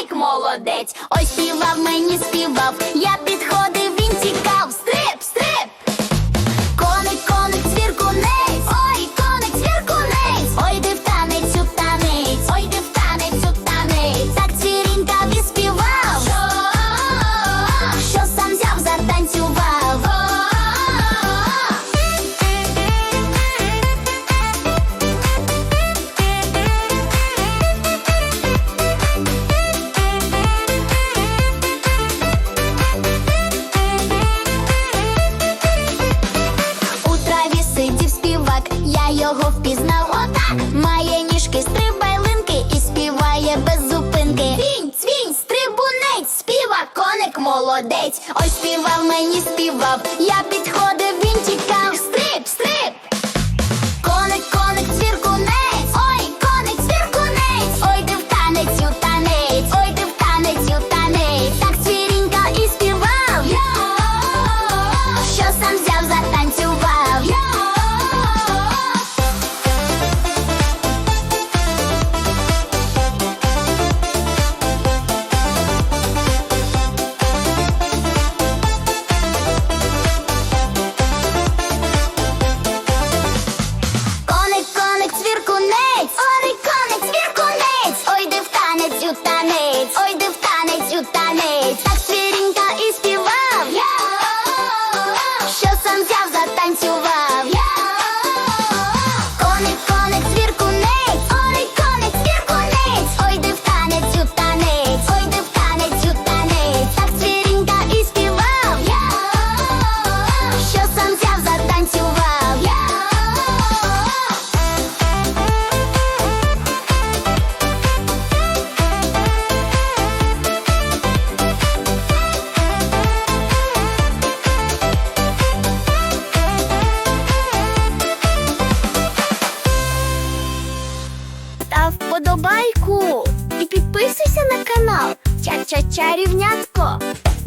Півник молодець, ось співав мені співав, я підходив. його впізнав, отак має ніжки, стрибайлинки і співає без зупинки. Він, цвінь, стрибунець, співа, коник молодець. Ось співав мені, співав, я підходив, він тікав. лайку і підписуйся на канал Ча-ча-чарівнятко.